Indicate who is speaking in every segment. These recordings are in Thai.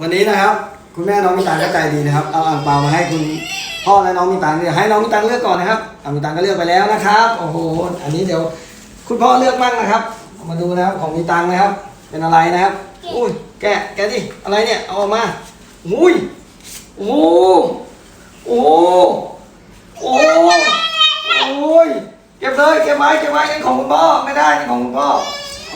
Speaker 1: วันนี้นะครับ คุณแม่น้องมีตังก็ใจดีนะครับ เอาอ่างเปามาให้คุณพ่อและน้องมีตังเลือกให้น้องมีตังเลือกก่อนนะครับอ่างมีตังก็เลือกไปแล้วนะครับ โอ้โห อันนี้เดี๋ยว คุณพ่อเลือกบ้างนะครับ มาดูนะครับของมีตังนะครับ เป็นอะไรนะครับ อุ้ย แกะ แกะดิ อะไรเนี่ย เอาออกมา อุ้ย โอ้โอ้โอ้โอ้ย เก็บเลย เก็บไว้ เก็บไว้นี่ของคุณพ่อ ไม่ได้นี่ของคุณพ่อ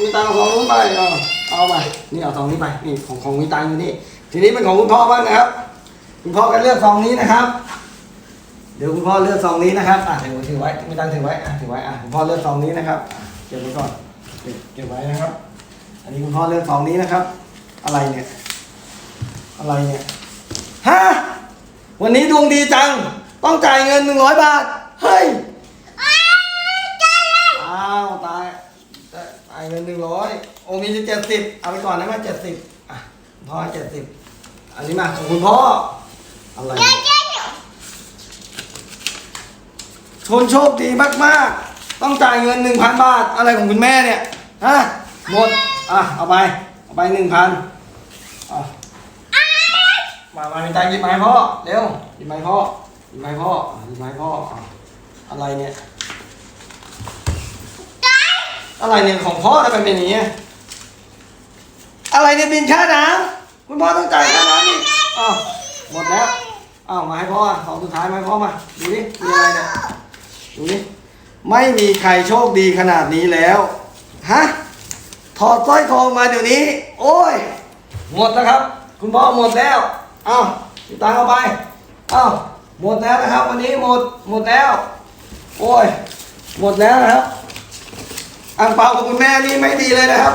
Speaker 1: มีตังเอาของนู้นไปเอาเอามานี่เอาซองนี้ไปนี่ของของมีตังอยู่นี่ทีนี้เป็นของคุณพ่อบ้างนะครับ คุณพ่อก็เลือกซองนี้นะครับ เดี๋ยวคุณพ่อเลือกซองนี้นะครับอะถือถือไว้มีตังถือไว้อะถือไว้อะคุณพ่อเลือกซองนี้นะครับเก็บไว้ก่อนเก็บเก็บไว้นะครับ อันนี้คุณพ่อเลือกซองนี้นะครับ อะไรเนี่ย อะไรเนี่ยฮะวันนี้ดวงดีจัง ต้องจ่ายเงินหนึ่งร้อยบาทเฮ้ย อ้าวตาย ตายเงินหนึ่งร้อยโอ้มีเจ็ดสิบเอาไปก่อนนะแม่เจ็ดสิบอะพ่อเจ็ดสิบอันนี้มาของคุณพ่ออะไรชนโชคดีมากๆ ต้องจ่ายเงินหนึ่งพันบาทอะไรของคุณแม่เนี่ยฮะหมดอะเอาไปเอาไปหนึ่งพันอะมามามีตังค์หยิบไมาให้พ่อเร็วหยิบไมาให้พ่อหยิบไมาให้พ่ออะหยิบไมาให้พ่ออะอะไรเนี่ย อะไรเนี่ยของพ่อทำไมเป็นอย่างนี้อะไรเนี่ยบินค่าน้ำคุณพ่อต้องจ่ายค่าน้ำอีกอ้าวหมดแล้วอ้าวมาให้พ่อของสุดท้ายมาให้พ่อมาดูดิมีอะไรเนี่ยดูดิไม่มีใครโชคดีขนาดนี้แล้วฮะถอดสร้อยทองมาเดี๋ยวนี้ โอ้ย หมดแล้วครับ คุณพ่อหมดแล้วอ้าวตังเอาไปอ้าวหมดแล้วนะครับ วันนี้หมดหมดแล้ว โอ้ย หมดแล้วนะครับ อ่างเปาของคุณแม่นี่ไม่ดีเลยนะครับ